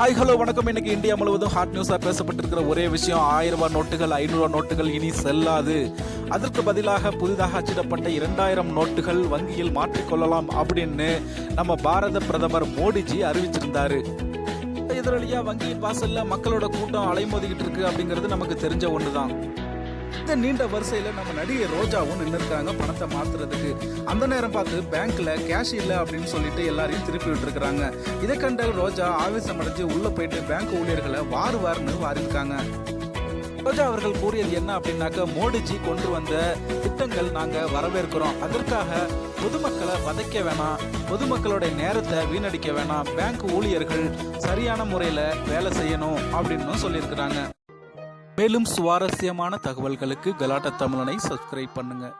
Hi hello வணக்கம். இன்னைக்கு India முழுவதும் ஹாட் நியூஸாக பேசப்பட்டிருக்கிற ஒரே விஷயம் ஆயிரம் ரூபாய் நோட்டுகள் ஐநூறு நோட்டுகள் இனி செல்லாது. அதற்கு பதிலாக புதிதாக அச்சிடப்பட்ட இரண்டாயிரம் நோட்டுகள் வங்கியில் மாற்றிக்கொள்ளலாம் அப்படின்னு நம்ம பாரத பிரதமர் மோடிஜி அறிவிச்சிருந்தாரு. எதிரொலியா வங்கியின் வாசல்ல மக்களோட கூட்டம் அலைமோதிக்கிட்டு இருக்கு அப்படிங்கிறது நமக்கு தெரிஞ்ச ஒன்று தான் நீண்ட வரிசையில நம்ம நடிகை ரோஜாவும் நின்றுருக்காங்க பணத்தை மாத்துறதுக்கு. அந்த நேரம் பார்த்து பேங்க்ல கேஷ் இல்லை அப்படின்னு சொல்லிட்டு எல்லாரையும் திருப்பி விட்டுருக்காங்க இதை கண்ட ரோஜா ஆவேசம் அடைஞ்சு உள்ள போயிட்டு பேங்க் ஊழியர்களை வாரு வாருன்னு வாரிருக்காங்க. ரோஜா அவர்கள் கூறியது என்ன அப்படின்னாக்க மோடிஜி கொண்டு வந்த திட்டங்கள் நாங்க வரவேற்கிறோம். அதற்காக பொதுமக்களை வதைக்க வேணாம். பொதுமக்களுடைய நேரத்தை வீணடிக்க வேணாம். பேங்க் ஊழியர்கள் சரியான முறையில் வேலை செய்யணும் அப்படின்னு சொல்லியிருக்கிறாங்க. மேலும் சுவாரஸ்யமான தகவல்களுக்கு கலாட்ட தமிழனை சப்ஸ்கிரைப் பண்ணுங்கள்